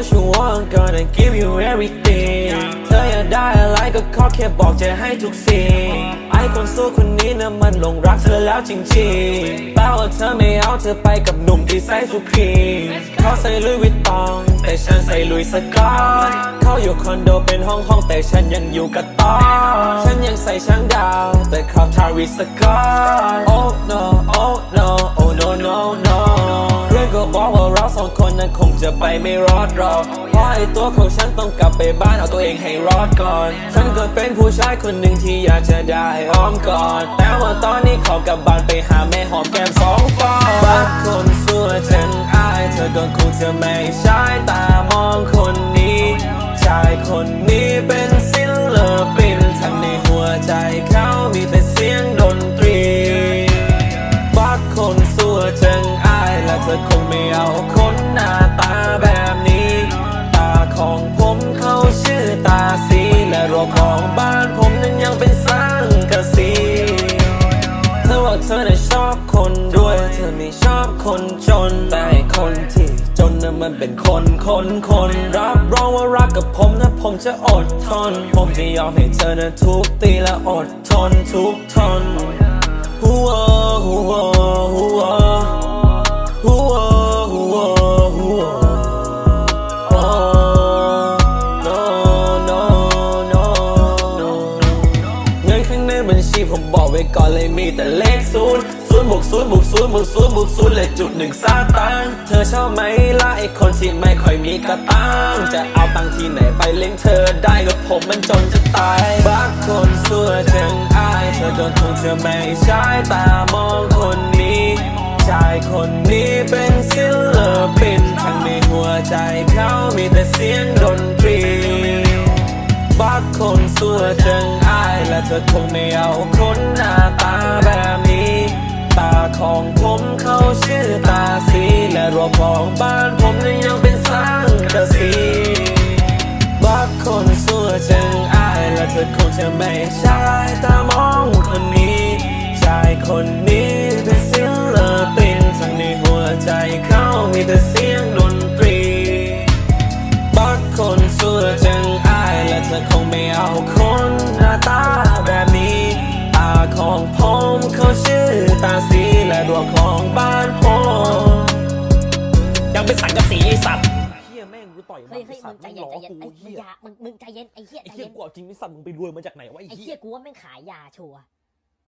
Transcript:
gonna give you everything เธออยากได้อะไรก็ขอแค่บอกจะให้ทุกสิ่ง ไอคนสู้คนนี้นะมันหลงรักเธอแล้วจริงๆแปลว่าเธอไม่เอาเธอไปกับหนุ่มที่ใส่สุพีเขาใส่ลุยวิตตอง แต่ฉันใส่ลุยสกอตเขาอยู่คอนโดเป็นห้องห้องๆแต่ฉันยังอยู่กับตอฉันยังใส่ช้างดาว แต่เขาทาริสกอต Oh no oh no ว่าเราสองคนนั้นคงจะไปไม่รอดหรอกเพราะไอ้ตัวของฉันต้องกลับไปบ้านเอาตัวเองให้รอดก่อน ฉันก็เป็นผู้ชายคนหนึ่งที่อยากจะได้อ้อมกอดแต่ว่าตอนนี้ขอกลับบ้านไปหาแม่หอมแก้มสองฟองบางคนสวฉันอาย เธอก็คงจะไม่ใช่ตาม นแต่คนที่จนน่ะมันเป็นคนคนคนรับรองว่ารักกับผมนะผมจะอดทน ผมจะยอมให้เธอนะทุกตีและอดทนทุกทนหัวหัวหัวหัวหัวหัว no no no no เงินข้างในบัญชีผมบอกไว้ก่อนเลยมีแต่เลขศูนย์ บวกศูนย์บวกศูนย์บวกศูนย์บวกศูนย์เลขจุดหนึ่งสตางเธอชอบไหมล่ะไอคนที่ไม่ค่อยมีกระตังจะเอาตังที่ไหนไปเลี้ยงเธอได้กับผมมันจนจะตายบักคนสัวจังอายเธอโดนคงจะไม่ใช่ตามองคนนี้ชายคนนี้เป็นศิลปินทั้งในหัวใจเขามีแต่เสียงดนตรีบักคนสัวจังอายและเธอคงไม่เอาคนหน้าตาแบบ ของผมเขาชื่อตาสีและรวมของบ้านผมนั้นยังเป็นสังกะสีบักคนสัวจึงอายและเธอคงจะไม่ใช่ตามองคนนี้ชายคนนี้เป็นศิลปินทั้งในหัวใจเขามีแต่ อยเฮ้ยเฮ้ยสัมึตงว์ใจเย็นล้อใจเย็นกูไอ้เฮีมึงยอยามึงมึงใจเย็นไอ้เหี้ยไอ้ใจเฮียเย็นกูเอาจริงนี่สัตว์มึงไปรวยมาจากไหนวะไอ้ไอ้เฮีเหี้ยยกูว่าแม่งขายยาชัวร์